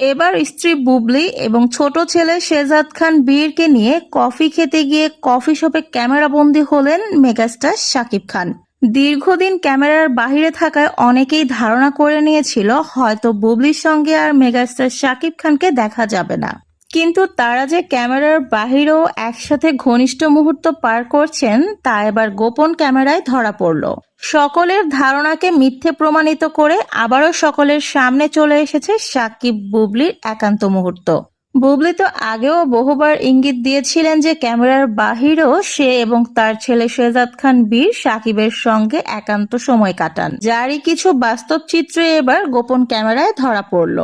এবার স্ত্রী বুবলি এবং ছোট ছেলে শেজাদ খান বীরকে নিয়ে কফি খেতে গিয়ে কফি শপে ক্যামেরাবন্দি হলেন মেগাস্টার শাকিব খান। দীর্ঘদিন ক্যামেরার বাইরে থাকায় অনেকেই ধারণা করে নিয়েছিল হয়তো বুবলির সঙ্গে আর মেগাস্টার শাকিব খানকে দেখা যাবে না। কিন্তু তারা যে ক্যামেরার বাহিরেও একসাথে ঘনিষ্ঠ মুহূর্ত পার করছেন তা এবার গোপন ক্যামেরায় ধরা পড়ল। সকলের ধারণাকে মিথ্যে প্রমাণিত করে আবারও সকলের সামনে চলে এসেছে সাকিব বুবলির একান্ত মুহূর্ত। বুবলি তো আগেও বহুবার ইঙ্গিত দিয়েছিলেন যে ক্যামেরার বাহিরেও সে এবং তার ছেলে শেজাদ খান বীর সাকিবের সঙ্গে একান্ত সময় কাটান। যারই কিছু বাস্তব চিত্রে এবার গোপন ক্যামেরায় ধরা পড়ল।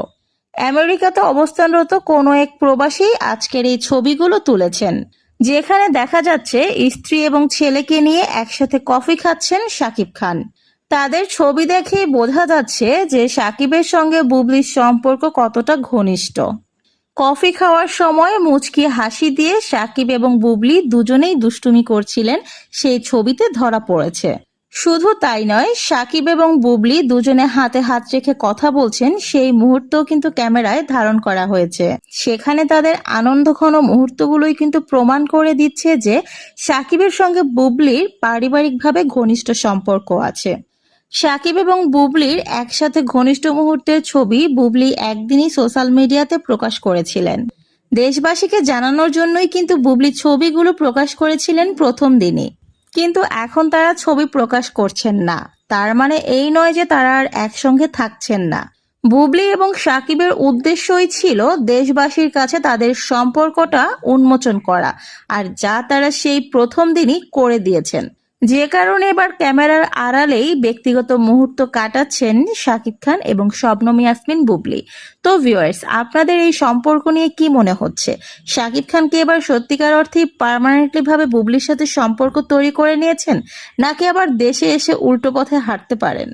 আমেরিকাতে অবস্থানরত কোনো এক প্রবাসী আজকের এই ছবিগুলো তুলেছেন। যেখানে দেখা যাচ্ছে স্ত্রী এবং ছেলেকে নিয়ে একসাথে কফি খাচ্ছেন সাকিব খান। তাদের ছবি দেখেই বোঝা যাচ্ছে যে সাকিবের সঙ্গে বুবলির সম্পর্ক কতটা ঘনিষ্ঠ। কফি খাওয়ার সময় মুচকি হাসি দিয়ে সাকিব এবং বুবলি দুজনেই দুষ্টুমি করছিলেন, সেই ছবিতে ধরা পড়েছে। শুধু তাই নয়, সাকিব এবং বুবলি দুজনে হাতে হাত রেখে কথা বলছেন, সেই মুহূর্ত কিন্তু ক্যামেরায় ধারণ করা হয়েছে। সেখানে তাদের আনন্দঘন মুহূর্তগুলোই কিন্তু প্রমাণ করে দিচ্ছে যে সাকিবের সঙ্গে বুবলির পারিবারিকভাবে ঘনিষ্ঠ সম্পর্ক আছে। সাকিব এবং বুবলির একসাথে ঘনিষ্ঠ মুহূর্তের ছবি বুবলি একদিনই সোশ্যাল মিডিয়াতে প্রকাশ করেছিলেন। দেশবাসীকে জানানোর জন্যই কিন্তু বুবলি ছবিগুলো প্রকাশ করেছিলেন প্রথম দিনই। কিন্তু এখন তারা ছবি প্রকাশ করছেন না। তার মানে এই নয় যে তারা আর একসঙ্গে থাকছেন না। বুবলি এবং সাকিবের উদ্দেশ্যই ছিল দেশবাসীর কাছে তাদের সম্পর্কটা উন্মোচন করা, আর যা তারা সেই প্রথম দিনই করে দিয়েছেন। যে কারণে এবার ক্যামেরার আড়ালেই ব্যক্তিগত মুহূর্ত কাটাচ্ছেন শাকিব খান এবং শবনম ইয়াসমিন বুবলি। তো ভিউয়ার্স আপনাদের এই সম্পর্ক নিয়ে কি মনে হচ্ছে? শাকিব খান কি এবার সত্যিকার অর্থে পারমানেন্টলি ভাবে বুবলির সাথে সম্পর্ক তৈরি করে নিয়েছেন, নাকি আবার দেশে এসে উল্টো পথে হাঁটতে পারেন?